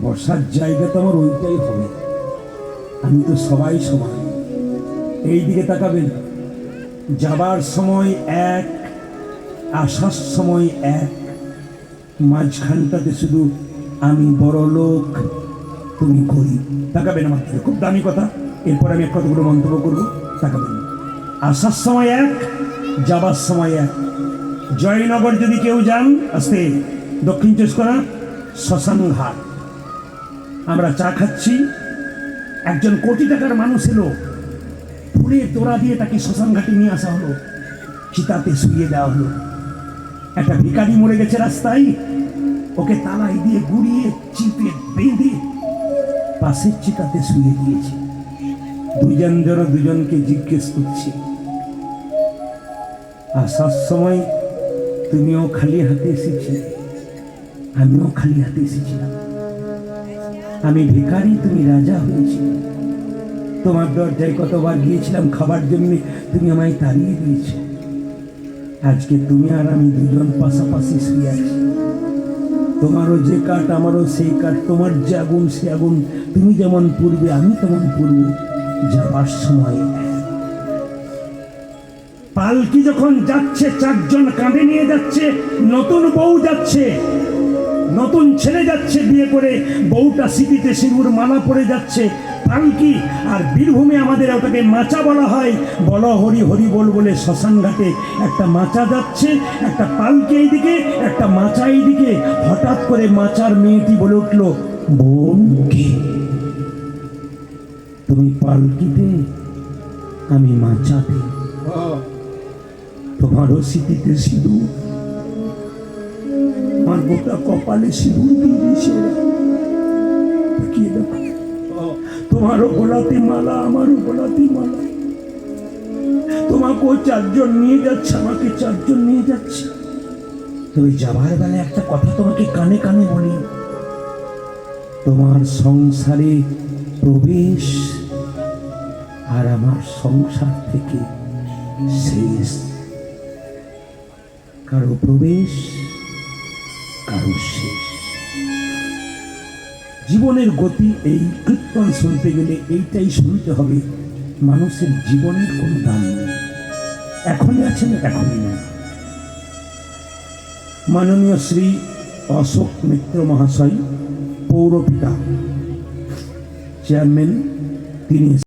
বসার জায়গা তো আমার ওইটাই হবে। আমি তো সবাই সমান। এই দিকে তাকাবেন। যাবার সময় এক, আসার সময় এক। মাঝখানটাতে শুধু আমি বড় লোক, তুমি গরিব। তাকাবেন আমার দিকে। খুব দামি কথা। এরপর আমি কতগুলো মন্তব্য করব। তাকাবেন। আসার সময় এক, যাবার সময় এক। জয়নগর যদি কেউ যান, আসতে দক্ষিণ চব্বিশ করা শ্মশান ঘাট আমরা চা খাচ্ছি। একজন কোটি টাকার মানুষ এলো। ফুলে তোরা দিয়ে তাকে শ্মশান ঘাটে নিয়ে আসা হলো। চিতাতে শুয়ে দেওয়া হলো। একটা ভিখারি মরে গেছে রাস্তায়। ওকে তালাই দিয়ে গুড়িয়ে, চিপে বেঁধে পাশের চিতাতে শুয়ে দিয়েছে। দুজন যেন দুজনকে জিজ্ঞেস করছে, আসার সময় তুমিও খালি হাতে এসেছিলে? আমিও খালি হাতে এসেছিলাম। আমি ভিখারি, তুমি রাজা হয়েছিলে তোমার দরজায় কতবার গিয়েছিলাম খাবার জন্য, তুমি আমায় তাড়িয়ে দিয়েছ। আজকে তুমি আর আমি দুজন পাশাপাশি শুয়ে আছি। তোমারও যে কাঠ, আমারও সেই কাঠ, তোমার যে আগুন, সে আগুন। তুমি যেমন পূর্বে, আমি তেমন পূর্বে, যাবার সময় পালকি যখন যাচ্ছে, চারজন কাঁধে নিয়ে যাচ্ছে, নতুন বউ যাচ্ছে। নতুন ছেলে যাচ্ছে বিয়ে করে বউটা সিটিতে সিঁদুর মালা পড়ে যাচ্ছে পালকি আর বীরভূমে আমাদের ওটাকে মাচা বলা হয়। বল হরি হরি বল বলে শ্মশান ঘাটে একটা মাচা যাচ্ছে একটা পালকি এইদিকে একটা মাচা এইদিকে। হঠাৎ করে মাচার মেয়েটি বলে উঠল বোন কে? তুমি পালকিতে আমি মাচাতে। তোমারও স্মৃতিতে সিঁদুর আমার গোটা কপালে সিঁদুর দিয়ে তাকিয়ে দেখো। তোমারও গোলাপি মালা আমারও গোলাপি মালা। তোমাকেও চারজন নিয়ে যাচ্ছে, আমাকে চারজন নিয়ে যাচ্ছে। তবে যাবার বেলা একটা কথা তোমাকে কানে কানে বলি। তোমার সংসারে প্রবেশ আর আমার সংসার থেকে শেষ। কারও প্রবেশ কারও শেষ। জীবনের গতি এই কীর্তন শুনতে গেলে এইটাই শুনতে হবে, মানুষের জীবনের কোনো দাম নেই। এখনই আছেন, এখনই নেই। মাননীয় শ্রী অশোক মিত্র মহাশয়, পৌরপিতা, চেয়ারম্যান, তিনি